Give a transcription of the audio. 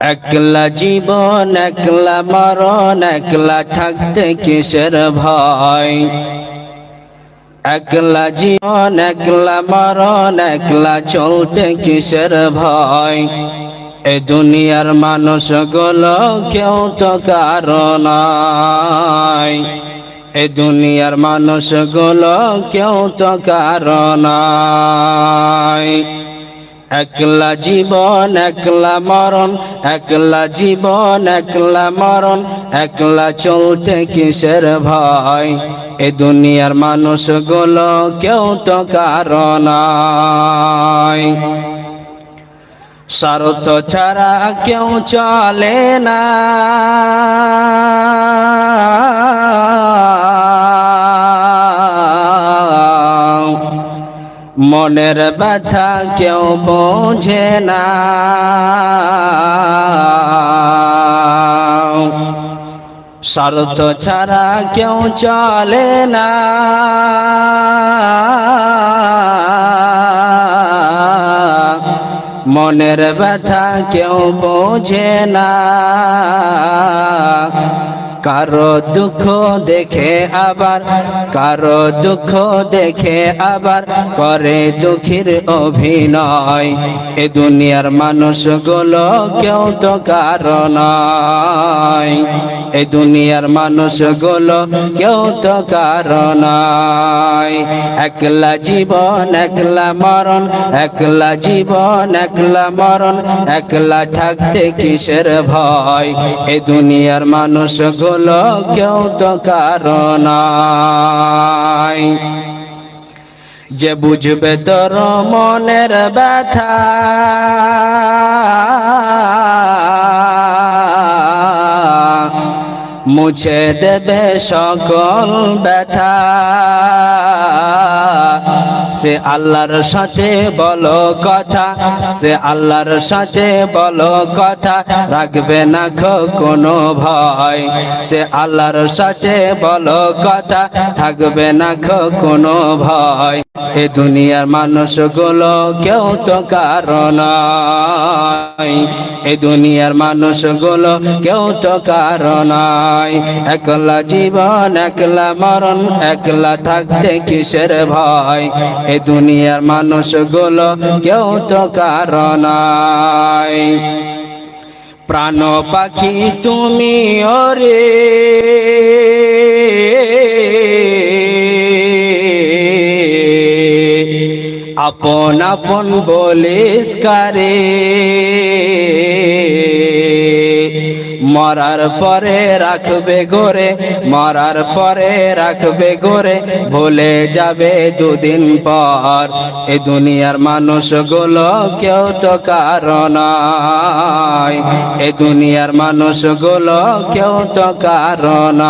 একলা জীবন, একলা মরণ, একলা থাকতে কিসের ভয়? একলা জীবন, একলা মরণ, একলা চলতে কিসের ভয়? এ দুনিয়ার মানুষগুলো কেউ তো কারণ এ দুনিয়ার মানুষগুলো কেউ তো কারণ একলা জীবন, একলা মরণ, একলা জীবন, একলা মরণ, একলা চলতে কিসের ভয়? এ দুনিয়ার মানুষ মানুষগুলো কেউ তো কারণ স্বার্থ ছাড়া কেউ চলে না। মনের ব্যথা কেউ বোঝে না। স্বার্থ ছাড়া কেউ চলে না। মনের ব্যথা কেউ বোঝে না। কারও দুঃখ দেখে আবার, কারও দুঃখ দেখে আবার করে দুঃখের অভিনয়। এ দুনিয়ার মানুষগুলো কেউ তো কারণ এ দুনিয়ার মানুষগুলো কেউ তো কারণ একলা জীবন, একলা মরণ, একলা জীবন, একলা মরণ, একলা থাকতে কিসের ভয়? এ দুনিয়ার মানুষগুলো কেউ তো কারণ যে বুঝবে তোর মনের ব্যথা। মুছে দেবে সকল ব্যথা। সে আল্লাহর সাথে বলো কথা, সে আল্লাহর সাথে বলো কথা, রাখবে না খো কোনো ভয়। সে আল্লাহর সাথে বলো কথা, থাকবে না খো কোনো ভয়। এ দুনিয়ার মানুষগুলো কেউ তো কারণ এ দুনিয়ার মানুষগুলো কেউ তো কারণ একলা জীবন, একলা মরণ, একলা থাকতে কিসের ভয়? এ দুনিয়ার মানুষগুলো কেউ তো কারণ প্রাণ পাখি তুমি ওরে আপন আপন বলিস কারে। মরার পরে রাখবে গোরে মরার পরে রাখবে গোরে ভুলে যাবে দুদিন পর। এ দুনিয়ার মানুষগুলো কেউ তো কারণ এ দুনিয়ার মানুষগুলো কেউ তো কারণ